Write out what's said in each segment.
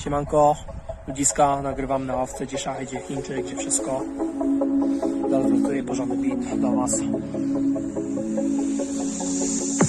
Siemanko, ludziska, nagrywam na ławce, gdzie szachy, gdzie Chińczyk, gdzie wszystko. Zalutuję porządny beat do was.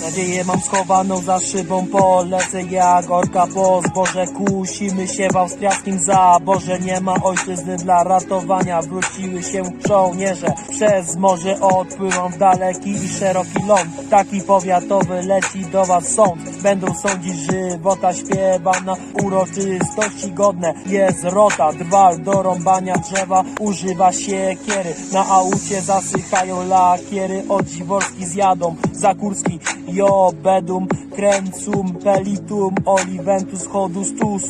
Nadzieję mam schowaną za szybą, polecę jak orka po zboże. Kusimy się w austriackim zaborze Nie ma ojczyzny dla ratowania. Wróciły się żołnierze Przez morze odpływam w daleki i szeroki ląd. Taki powiatowy leci do was sąd. Będą sądzić żywota śpiewa na uroczystości godne. Jest rota, drwal do rąbania drzewa Używa się kiery Na aucie zasychają lakiery Od Dziworski zjadą Zakurski. Jo, bedum, kręcum, pelitum, oliventus, chodus, tus.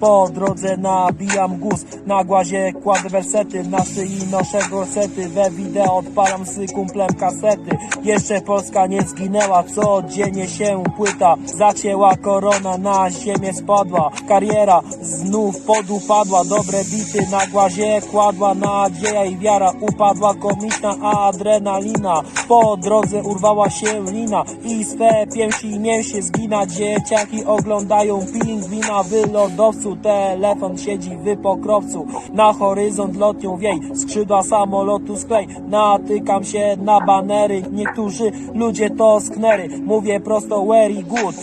Po drodze nabijam guz, na głazie kładę wersety, na szyi noszę gorsety, we wideo odpalam z kumplem kasety. Jeszcze Polska nie zginęła, codziennie się płyta, zacięła korona, na ziemię spadła, kariera znów podupadła, dobre bity na głazie kładła, nadzieja i wiara upadła, komiczna adrenalina, po drodze urwała się lina i swe pięści mięsie zgina, dzieciaki oglądają pingwina w lodowcu, telefon siedzi w pokrowcu, na horyzont lotnią wiej, skrzydła samolotu sklej, natykam się na banery, niektórzy ludzie to sknery, mówię prosto very good,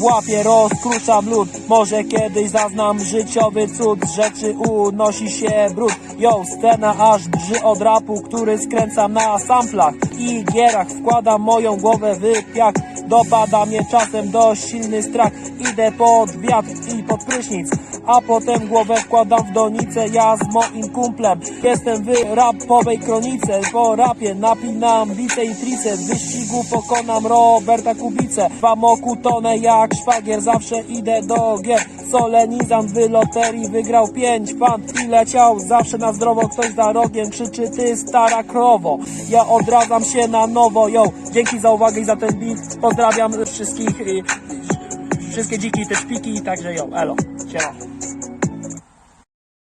łapie rozkruszam lód Może kiedyś zaznam życiowy cud. Z rzeczy unosi się brud. Yo, scena aż drży od rapu Który skręcam na samplach i gierach. Wkładam moją głowę w piach Dopada mnie czasem dość silny strach. Idę pod wiatr i pod prysznic A potem głowę wkładam w donicę. Ja z moim kumplem Jestem w rapowej kronice. Po rapie napinam bite i trice. W wyścigu pokonam Roberta Kubicę. W amoku tonę jak szwagier. Zawsze idę do gier. Solenizant w loterii wygrał pięć fant I leciał zawsze na zdrowo. Ktoś za rogiem krzyczy ty stara krowo. Ja odradzam się na nowo. Yo, dzięki za uwagę i za ten beat. Pozdrawiam wszystkich Wszystkie dziki, te szpiki Także yo, elo, siema